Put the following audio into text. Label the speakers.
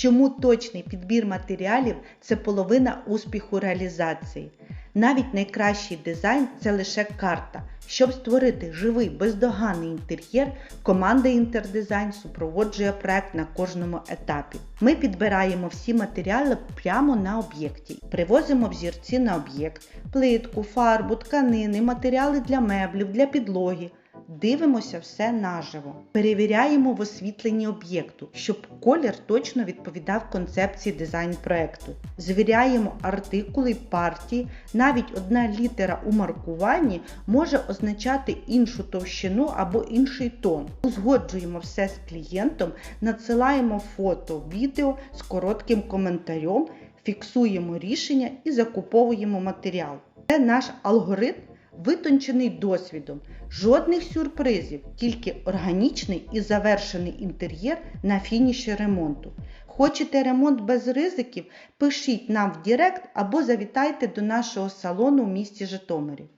Speaker 1: Чому точний підбір матеріалів це половина успіху реалізації? Навіть найкращий дизайн це лише карта. Щоб створити живий бездоганний інтер'єр, команда інтердизайн супроводжує проект на кожному етапі. Ми підбираємо всі матеріали прямо на об'єкті, привозимо взірці на об'єкт, плитку, фарбу, тканини, матеріали для меблів, для підлоги. Дивимося все наживо. Перевіряємо в освітленні об'єкту, щоб колір точно відповідав концепції дизайн проекту. Звіряємо артикули партії, навіть одна літера у маркуванні може означати іншу товщину або інший тон. Узгоджуємо все з клієнтом, надсилаємо фото, відео з коротким коментарем, фіксуємо рішення і закуповуємо матеріал. Це наш алгоритм витончений досвідом. Жодних сюрпризів, тільки органічний і завершений інтер'єр на фініші ремонту. Хочете ремонт без ризиків? Пишіть нам в Директ або завітайте до нашого салону в місті Житомирі.